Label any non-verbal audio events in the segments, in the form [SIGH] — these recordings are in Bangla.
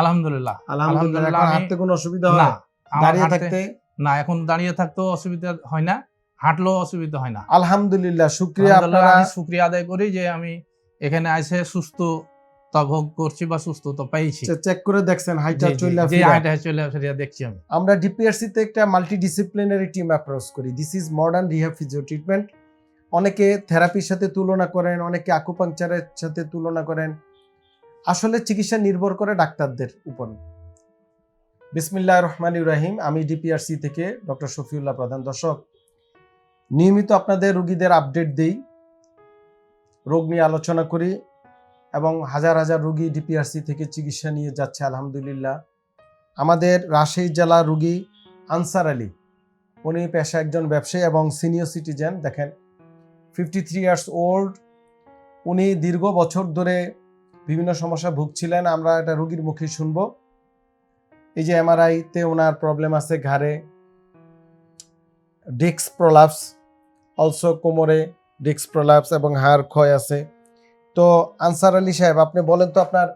আলহামদুলিল্লাহ। আলহামদুলিল্লাহ হাঁটতে কোনো অসুবিধা হয়? আমার দাঁড়িয়ে থাকতে? না এখন দাঁড়িয়ে থাকতেও অসুবিধা হয় না হাঁটলেও অসুবিধা হয় না। আলহামদুলিল্লাহ শুক্রিয়া আপনারা শুক্রিয়া আদায় করি যে আমি এখানে এসে সুস্থতা ভোগ করছি বা সুস্থতা পেয়েছি। চেক করে দেখছেন হাইটা ফিরা। হাঁটা চলে দেখছি আমি। আমরা ডিপিআরসি তে একটা মাল্টিডিসিপ্লিনারি টিম অ্যাপ্রোচ করি। This is modern rehab physio treatment অনেকে থেরাপির সাথে তুলনা করেন অনেকে আকুপাংচারের সাথে তুলনা করেন। আসলে চিকিৎসা নির্ভর করে ডাক্তারদের উপর। বিসমিল্লাহ রহমান ইব্রাহিম আমি ডিপিআরসি থেকে ডক্টর শফিউল্লাহ প্রধান। দর্শক, নিয়মিত আপনাদের রুগীদের আপডেট দেই, রোগ নিয়ে আলোচনা করি এবং হাজার হাজার রুগী ডিপিআরসি থেকে চিকিৎসা নিয়ে যাচ্ছে, আলহামদুলিল্লাহ। আমাদের রাজশাহী জেলা রুগী আনসার আলী, উনি পেশা একজন ব্যবসায়ী এবং সিনিয়র সিটিজেন দেখেন ফিফটি থ্রি ইয়ার্স ওল্ড উনি দীর্ঘ বছর ধরে বিভিন্ন সমস্যা ভুগছিলেন আমরা এটা রুগীর মুখে শুনব। এই যে এমআরআইতে ওনার প্রবলেম আছে ঘাড়ে ডিক্স প্রলাপস অলসো কোমরে ডিক্স প্রলাপস এবং হাড় ক্ষয় আছে। তো আনসার আলী সাহেব আপনি বলেন তো আপনার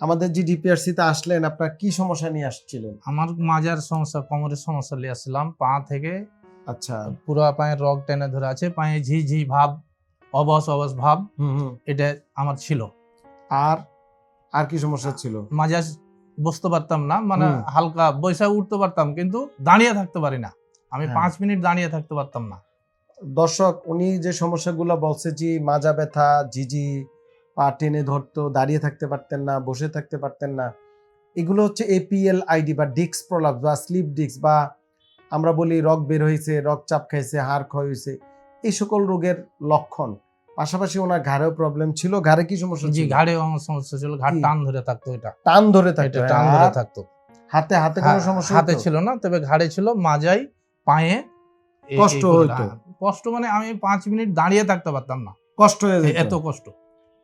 আমাদের যে ডিপিআরসিতে আসলেন আপনার কি সমস্যা নিয়ে আসছিলেন? আমার মাজার সমস্যা কোমরের সমস্যা নিয়ে আসছিলাম পা থেকে আচ্ছা। পুরো পায়ের রগ টেনে ধরে আছে পায়ে ঝি ঝি ভাব অবস অবস ভাব হুম হুম। এটা আমার ছিল। আর আর কি সমস্যা ছিল? মাঝে বসতে পারতাম না মানে হালকা বৈশা উঠতে পারতাম কিন্তু দাঁড়িয়ে থাকতে পারি না। আমি হ্যাঁ। পাঁচ মিনিট দাঁড়িয়ে থাকতে পারতাম না। দর্শক উনি যে সমস্যাগুলো বলছে যে মাজা ব্যথা ঝিঝি পা টেনে ধরতো দাঁড়িয়ে থাকতে পারতেন না বসে থাকতে পারতেন না এগুলো হচ্ছে এপিএল আইডি বা ডিক্স প্রলাপস বা স্লিপ ডিক্স বা আমরা বলি রগ বের হয়েছে রগ চাপ খাইছে হাড় ক্ষয় হয়েছে এই সকল রোগের লক্ষণ। পাশাপাশি ওনার ঘাড়েও প্রবলেম ছিল। ঘাড়ে কি সমস্যা জি ঘাড়ে সমস্যা ছিল। ঘাড় টান ধরে থাকতো এটা। টান ধরে থাকতো টান ধরে থাকতো। হাতে হাতে কোনো সমস্যা হাতে ছিল না তবে ঘাড়ে ছিল মাজাই পায়ে কষ্ট হইতো। হ্যাঁ, কষ্ট মানে আমি পাঁচ মিনিট দাঁড়িয়ে থাকতে পারতাম না। কষ্ট হয়ে যেত? এত কষ্ট।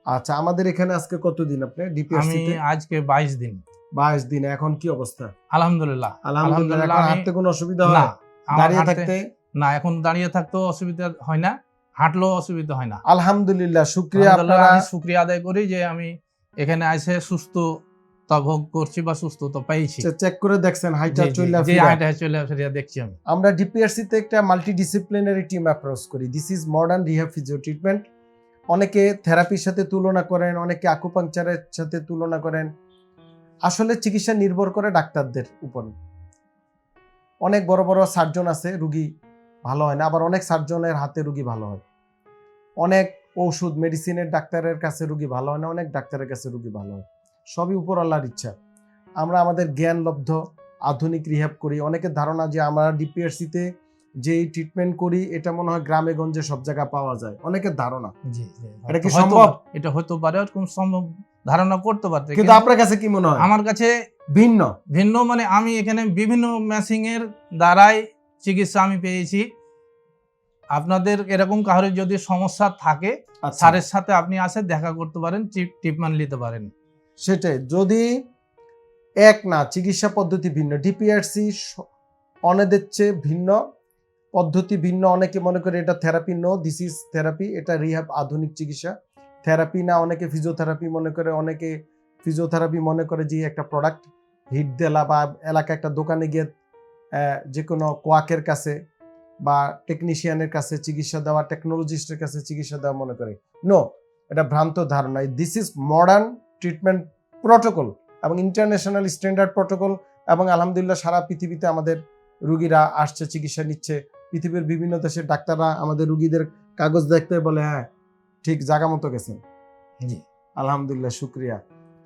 আচ্ছা আমাদের এখানে আজকে কতদিন আপনি আমি ডিপিএসসি তে আজকে বাইশ দিন। বাইশ দিন এখন কি অবস্থা? আলহামদুলিল্লাহ। আলহামদুলিল্লাহ হাঁটতে কোনো অসুবিধা না হয়? আমার দাঁড়িয়ে থাকতে? না এখন দাঁড়িয়ে থাকতেও অসুবিধা হয় না। হাঁটলেও অসুবিধা হয় না। আলহামদুলিল্লাহ শুক্রিয়া আপনারা শুক্রিয়া আদায় করি যে আমি এখানে এসে সুস্থতা ভোগ করছি বা সুস্থতা পেয়েছি। চেক করে দেখছেন হাইটা ফিরা। হাঁটা চলে দেখছি আমি। আমরা ডিপিআরসি তে একটা মাল্টিডিসিপ্লিনারি টিম অ্যাপ্রোচ করি। This is modern rehab physio treatment অনেকে থেরাপির সাথে তুলনা করেন অনেকে আকুপাংচারের সাথে তুলনা করেন। আসলে চিকিৎসা নির্ভর করে ডাক্তারদের উপর। অনেক বড় বড় সার্জন আছে রুগী ভালো হয় না। আবার অনেক সার্জনের হাতে রুগী ভালো হয়। অনেক ঔষধ মেডিসিনের ডাক্তারের কাছে রুগী ভালো হয় না অনেক ডাক্তারের কাছে রুগী ভালো হয়। সবই উপর আল্লাহর ইচ্ছা। আমরা আমাদের জ্ঞানলব্ধ আধুনিক রিহ্যাব করি। অনেকের ধারণা যে আমরা ডিপিআরসিতে যে ট্রিটমেন্ট করি এটা মনে হয় গ্রামে গঞ্জে সব জায়গায় পাওয়া যায়। অনেকের ধারণা। এটা কি সম্ভব? এটা হতে পারে এরকম সম্ভব ধারণা করতে পারতে। কিন্তু কিন্তু আপনার কাছে কি মনে হয়? আমার কাছে ভিন্ন। ভিন্ন মানে আমি এখানে বিভিন্ন মেশিং এর দ্বারাই চিকিৎসা আমি পেয়েছি। আপনাদের এরকম কারোর যদি সমস্যা থাকে আচ্ছা। স্যারের সাথে আপনি আসে দেখা করতে পারেন ট্রিটমেন্ট নিতে পারেন। সেটাই। যদি এক না চিকিৎসা পদ্ধতি ভিন্ন ডিপিআরসি অনেদের চেয়ে ভিন্ন পদ্ধতি ভিন্ন অনেকে মনে করে এটা therapy no this is therapy এটা রিহ্যাব আধুনিক চিকিৎসা। থেরাপি না অনেকে ফিজিওথেরাপি মনে করে অনেকে ফিজিওথেরাপি মনে করে যে একটা প্রোডাক্ট হিট দেলা বা এলাকা একটা দোকানে গিয়ে যে কোনো কোয়াকের কাছে বা টেকনিশিয়ানের কাছে চিকিৎসা দেওয়া টেকনোলজিস্টের কাছে চিকিৎসা দেওয়া মনে করে। নো এটা ভ্রান্ত ধারণা। This is modern treatment protocol এবং ইন্টারন্যাশনাল স্ট্যান্ডার্ড প্রোটোকল এবং আলহামদুলিল্লাহ সারা পৃথিবীতে আমাদের রুগীরা আসছে, চিকিৎসা নিচ্ছে। পৃথিবীর বিভিন্ন দেশের ডাক্তাররা আমাদের রুগীদের কাগজ দেখতে বলে হ্যাঁ ঠিক জায়গা মতো গেছেন। জি, আলহামদুলিল্লাহ, শুক্রিয়া।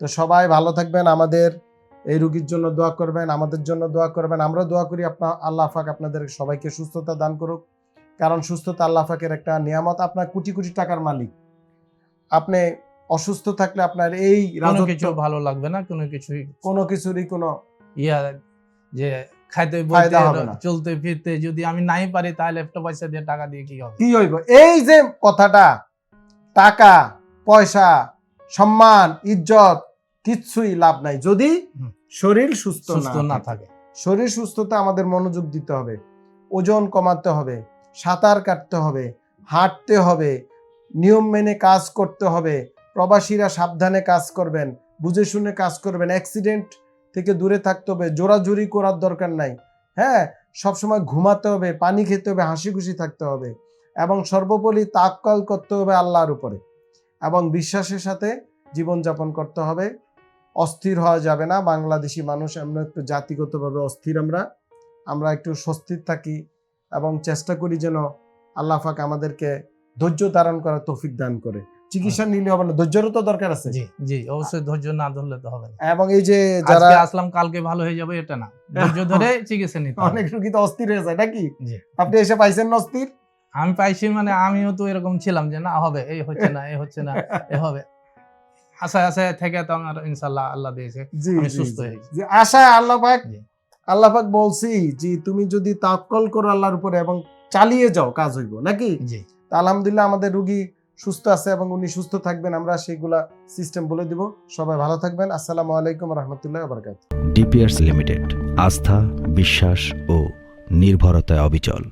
তো সবাই ভালো থাকবেন। আমাদের এই রুগীর জন্য দোয়া করবেন আমাদের জন্য দোয়া করবেন। আমরা দোয়া করি আপনার আল্লাহ পাক আপনাদের সবাইকে সুস্থতা দান করুক। কারণ সুস্থতা আল্লাহ পাকের একটা নিয়ামত। আপনার কোটি কোটি টাকার মালিক। আপনি অসুস্থ থাকলে আপনার এই কোনো কিছু ভালো লাগবে না? কোনো কিছুই কোনো কিছুরই কোনো ইয়া যে খাইতে বলতে। চলতে ফিরতে যদি আমি নাই পারি তাহলে একটা পয়সা দিয়ে টাকা দিয়ে কি হবে? কি হইব? এই যে কথাটা টাকা পয়সা সম্মান ইজ্জত কিচ্ছুই লাভ নাই। যদি শরীর সুস্থ না থাকে। শরীর সুস্থতা আমাদের মনোযোগ দিতে হবে। ওজন কমাতে হবে। সাঁতার কাটতে হবে। হাঁটতে হবে। নিয়ম মেনে কাজ করতে হবে। প্রবাসীরা সাবধানে কাজ করবেন। বুঝে শুনে কাজ করবেন। অ্যাক্সিডেন্ট থেকে দূরে থাকতে হবে। জোরাজুরি করার দরকার নাই। হ্যাঁ সবসময় ঘুমাতে হবে পানি খেতে হবে হাসি খুশি থাকতে হবে এবং সর্বোপরি তাক্কাল করতে হবে আল্লাহর উপরে এবং বিশ্বাসের সাথে জীবনযাপন করতে হবে। অস্থির হওয়া যাবে না। বাংলাদেশি মানুষ আমরা একটু জাতিগতভাবে অস্থির আমরা। আমরা একটু স্বস্তির থাকি এবং চেষ্টা করি যেন আল্লাহ পাক আমাদেরকে ধৈর্য ধারণ করার তৌফিক দান করে। চিকিৎসা নিলে হবে না ধৈর্যেরও তো দরকার আছে। জি জি অবশ্যই ধৈর্য না ধরলে তো হবে না। এবং এই যে যারা আজকে আসলাম কালকে ভালো হয়ে যাবে এটা না। ধৈর্য ধরে [LAUGHS] চিকিৎসা নিতে অনেক রুগী তো অস্থির হয়ে যায় নাকি। আপনি এসে পাইছেন না অস্থির? আমি পাইছি মানে আমিও তো এরকম ছিলাম যে না হবে এই হচ্ছে না এই হচ্ছে না [LAUGHS] এ হবে। আশায় আশায় থেকে তো আমার ইনশাল্লাহ আল্লাহ দিয়েছে। আমি সুস্থ হয়েছি। যে আশায় আল্লাহ পাক আল্লাহ পাক বলছি যে তুমি যদি তাক্কল করো আল্লাহর উপরে এবং চালিয়ে যাও কাজ হইব নাকি? জি। তা আলহামদুলিল্লাহ আমাদের রুগী সুস্থ আছে এবং উনি সুস্থ থাকবেন আমরা সেইগুলা সিস্টেম বলে দিব। সবাই ভালো থাকবেন। আসসালামু আলাইকুম রহমতুল্লাহ বারকাত ডিপিয়ার্স লিমিটেড আস্থা বিশ্বাস ও নির্ভরতায় অবিচল।